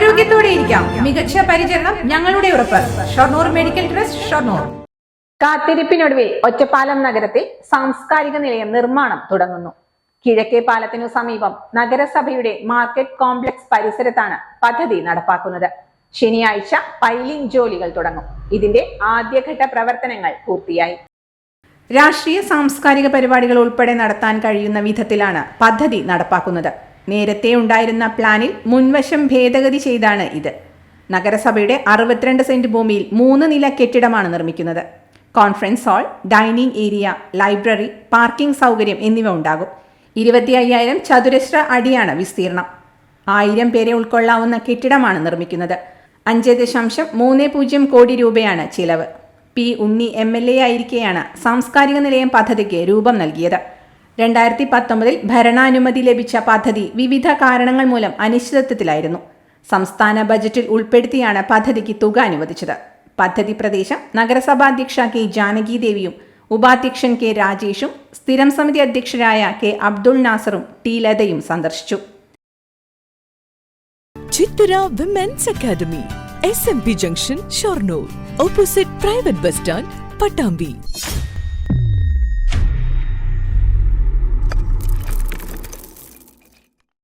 ആരോഗ്യത്തോടെ ഇരിക്കാം. മികച്ച പരിചരണം ഞങ്ങളുടെ ഉറപ്പ്. Shoranur medical trust Shoranur. കാത്തിരിപ്പിനൊടുവിൽ Ottapalam നഗരത്തിൽ സാംസ്കാരിക നിലയം നിർമ്മാണം തുടങ്ങുന്നു. കിഴക്കേ പാലത്തിനു സമീപം നഗരസഭയുടെ മാർക്കറ്റ് കോംപ്ലക്സ് പരിസരത്താണ് പദ്ധതി നടപ്പാക്കുന്നത്. ശനിയാഴ്ച പൈലിംഗ് ജോലികൾ തുടങ്ങും. ഇതിന്റെ ആദ്യഘട്ട പ്രവർത്തനങ്ങൾ പൂർത്തിയായി. രാഷ്ട്രീയ സാംസ്കാരിക പരിപാടികൾ ഉൾപ്പെടെ നടത്താൻ കഴിയുന്ന വിധത്തിലാണ് പദ്ധതി നടപ്പാക്കുന്നത്. നേരത്തെ ഉണ്ടായിരുന്ന പ്ലാനിൽ മുൻവശം ഭേദഗതി ചെയ്താണ് ഇത്. നഗരസഭയുടെ അറുപത്തിരണ്ട് സെന്റ് ഭൂമിയിൽ മൂന്ന് നില കെട്ടിടമാണ് നിർമ്മിക്കുന്നത്. Conference hall dining area library parking സൗകര്യം എന്നിവ ഉണ്ടാകും. ഇരുപത്തി അയ്യായിരം ചതുരശ്ര അടിയാണ് വിസ്തീർണം. ആയിരം പേരെ ഉൾക്കൊള്ളാവുന്ന കെട്ടിടമാണ് നിർമ്മിക്കുന്നത്. അഞ്ച് ദശാംശം മൂന്ന് പൂജ്യം കോടി രൂപയാണ് ചിലവ്. P Unni M L A ആയിരിക്കെയാണ് സാംസ്കാരിക നിലയം പദ്ധതിക്ക് രൂപം നൽകിയത്. രണ്ടായിരത്തി പത്തൊമ്പതിൽ ഭരണാനുമതി ലഭിച്ച പദ്ധതി വിവിധ കാരണങ്ങൾ മൂലം അനിശ്ചിതത്വത്തിലായിരുന്നു. സംസ്ഥാന ബജറ്റിൽ ഉൾപ്പെടുത്തിയാണ് പദ്ധതിക്ക് തുക അനുവദിച്ചത്. പദ്ധതി പ്രദേശം നഗരസഭാധ്യക്ഷ കെ ജാനകി ദേവിയും ഉപാധ്യക്ഷൻ കെ രാജേഷും സ്ഥിരം സമിതി അധ്യക്ഷരായ കെ അബ്ദുൾ നാസറും ടി ലതയും സന്ദർശിച്ചു. Chithara women's academy S M P junction Shoranur opposite private bus stand Pattambi